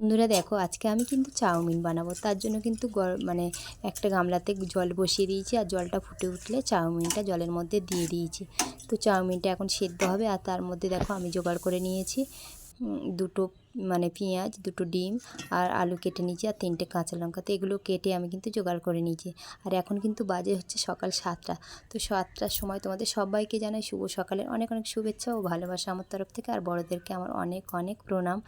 বন্ধুরা দেখো, আজকে আমি কিন্তু চাউমিন বানাবো। তার জন্য কিন্তু মানে একটা গামলাতে জল বসিয়ে দিয়েছি আর জলটা ফুটে উঠলে চাউমিনটা জলের মধ্যে দিয়ে দিয়েছি। তো চাউমিনটা এখন সেদ্ধ হবে আর তার মধ্যে দেখো আমি জোগাড় করে নিয়েছি দুটো মানে পেঁয়াজ, দুটো ডিম আর আলু কেটে নিয়েছি আর তিনটে কাঁচা লঙ্কা। তো এগুলো কেটে আমি কিন্তু জোগাড় করে নিয়েছি। আর এখন কিন্তু বাজে হচ্ছে সকাল সাতটা। তো সাতটার সময় তোমাদের সবাইকে জানাই শুভ সকালের অনেক অনেক শুভেচ্ছা ও ভালোবাসা আমার তরফ থেকে। আর বড়োদেরকে আমার অনেক অনেক প্রণাম।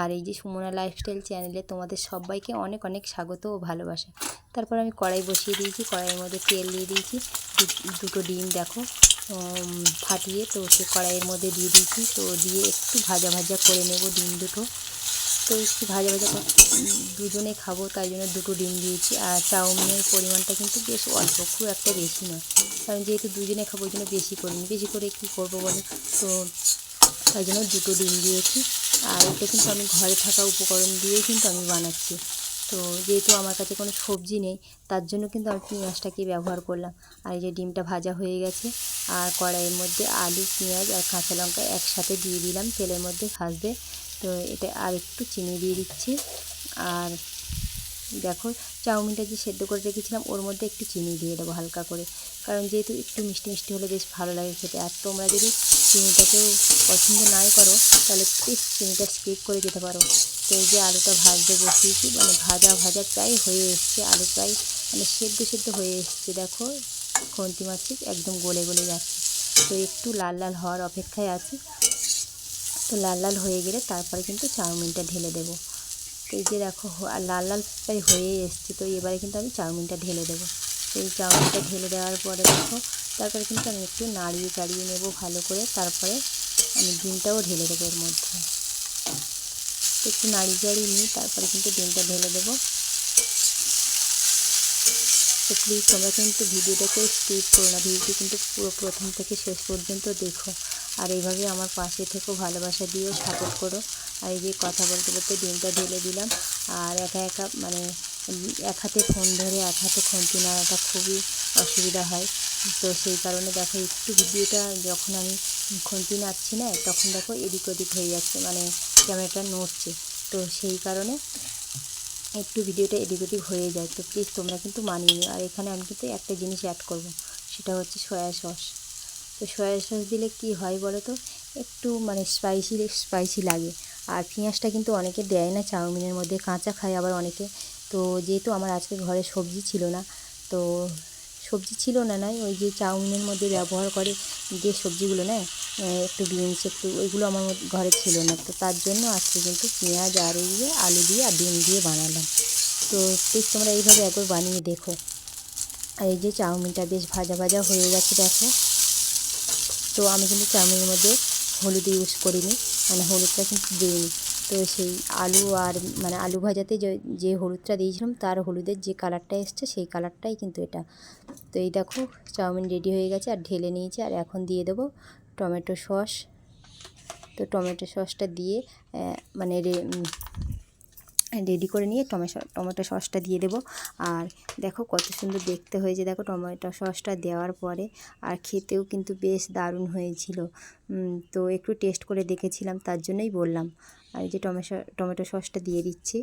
আর এই যে সুমনা লাইফস্টাইল চ্যানেলে তোমাদের সবাইকে অনেক অনেক স্বাগত ও ভালোবাসা। তারপর আমি কড়াই বসিয়ে দিয়েছি, কড়াইয়ের মধ্যে তেল দিয়ে দিয়েছি। দুটো ডিম দেখো ফাটিয়ে তো সে কড়াইয়ের মধ্যে দিয়ে দিয়েছি। তো দিয়ে একটু ভাজা ভাজা করে নেব ডিম দুটো। তো একটু ভাজা ভাজা দুজনে খাব, তাই জন্য দুটো ডিম দিয়েছি। আর চাউমিনের পরিমাণটা কিন্তু বেশ অল্প, খুব একটা বেশি নয়। কারণ যেহেতু দুজনে খাব, ওই জন্য বেশি করিনি। বেশি করে কী করব বলো? তো তাই জন্য দুটো ডিম দিয়েছি। আর এটা কিন্তু আমি ঘরে থাকা উপকরণ দিয়েই কিন্তু আমি বানাচ্ছি। তো যেহেতু আমার কাছে কোনো সবজি নেই, তার জন্য কিন্তু আমি পেঁয়াজটাকে ব্যবহার করলাম। আর এই যে ডিমটা ভাজা হয়ে গেছে, আর কড়াইয়ের মধ্যে আলু, পেঁয়াজ আর কাঁচা লঙ্কা একসাথে দিয়ে দিলাম তেলের মধ্যে ভাজতে। তো এটা আর একটু চিনি দিয়ে দিচ্ছি। আর দেখো, চাউমিনটা যে সেদ্ধ করে রেখেছিলাম, ওর মধ্যে একটু চিনি দিয়ে দেবো হালকা করে। কারণ যেহেতু একটু মিষ্টি মিষ্টি হলে বেশ ভালো লাগে খেতে। আর তোমরা যদি চিনিটাকেও পছন্দ নাই করো, তাহলে প্লিজ চিনিটা স্কিপ করে যেতে পারো। তো এই যে আলুটা ভাজতে বসিয়েছি মানে ভাজা ভাজা প্রায় হয়ে এসছে, আলু প্রায় মানে সেদ্ধ সেদ্ধ হয়ে এসছে। দেখো, খন্তি মাছি একদম গলে গলে যাচ্ছে। তো একটু লাল লাল হওয়ার অপেক্ষায় আছি। তো লাল লাল হয়ে গেলে তারপরে কিন্তু চাউমিনটা ঢেলে দেবো। তো এই যে দেখো লাল লাল প্রায় হয়েই এসছে, তো এবারে কিন্তু আমি চাউমিনটা ঢেলে দেবো। এই চাউমিনটা ঢেলে দেওয়ার পরে দেখো, তারপরে কিন্তু আমি একটু নাড়িয়ে চাড়িয়ে নেব ভালো করে, তারপরে আমি ডিমটাও ঢেলে দেবো এর মধ্যে। একটু নাড়িয়ে চাড়িয়ে নিই তারপরে কিন্তু ডিমটা ঢেলে দেবো। তো প্লিজ তোমরা কিন্তু ভিডিওটাকে স্কিপ করো না, ভিডিওটি কিন্তু পুরো প্রথম থেকে শেষ পর্যন্ত দেখো। আর এইভাবে আমার পাশে থেকেও ভালোবাসা দিয়েও সাপোর্ট করো। আর এই যে কথা বলতে বলতে ডিমটা ঢেলে দিলাম। আর একা একা মানে এক হাতে ফোন ধরে, এক হাতে খুন্তি নাড়াটা খুবই অসুবিধা হয়। তো সেই কারণে দেখো, একটু ভিডিওটা যখন আমি খুন্তি নাড়ছি না, তখন দেখো এদিক ওদিক হয়ে যাচ্ছে মানে ক্যামেরাটা নড়ছে। তো সেই কারণে একটু ভিডিওটা এদিক ওদিক হয়ে যায়। তো প্লিজ তোমরা কিন্তু মানিয়ে নিও। আর এখানে আমি কিন্তু একটা জিনিস অ্যাড করব, সেটা হচ্ছে সয়া সস তো সয়া সস দিলে কি হয় বলো তো? একটু মানে স্পাইসি স্পাইসি লাগে। আর পেঁয়াজটা কিন্তু অনেকে দেয় না, চাউমিনের মধ্যে। কাঁচা খায় আবার অনেকে। তো যেহেতু আমার আজকে ঘরে সবজি ছিল না, তো সবজি ছিল না নয় ওই যে চাউমিনের মধ্যে ব্যবহার করে যে সবজিগুলো নেয় একটু বিনস, একটু ওইগুলো আমার ঘরে ছিল না। তো তার জন্য আজকে কিন্তু পেঁয়াজ আর এই যে আলু দিয়ে আর ডিম দিয়ে বানালাম। তো প্লিজ তোমরা এইভাবে একবার বানিয়ে দেখো। আর এই যে চাউমিনটা বেশ ভাজা ভাজা হয়ে গেছে, দেখো। তো আমি কিন্তু চাউমিনের মধ্যে হলুদ ইউজ করিনি মানে হলুদটা কিন্তু দিইনি। তো সেই আলু আর মানে আলু ভাজাতে যে হলুদটা দিয়েছিলাম, তার হলুদের যে কালারটা এসছে, সেই কালারটাই কিন্তু এটা। তো এই দেখো, চাউমিন রেডি হয়ে গেছে আর ঢেলে নিয়েছে আর এখন দিয়ে দেবো টমেটো সস। তো টমেটো সসটা দিয়ে মানে রেডি করে নিয়ে টমেটো টমেটো সসটা দিয়ে দেবো। আর দেখো কত সুন্দর দেখতে হয়েছে। দেখো টমেটো সসটা দেওয়ার পরে আর খেতেও কিন্তু বেশ দারুণ হয়েছিল। তো একটু টেস্ট করে দেখেছিলাম, তার জন্যই বললাম। আর এই যে টমেটো টমেটো সসটা দিয়ে দিচ্ছি।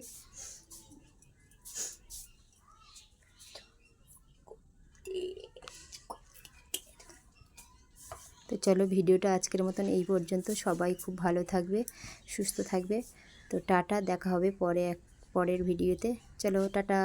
তো চলো ভিডিওটা আজকের মতন এই পর্যন্ত। সবাই খুব ভালো থাকবে, সুস্থ থাকবে। তো টাটা, দেখা হবে পরে এক পরের ভিডিওতে। চলো টাটা।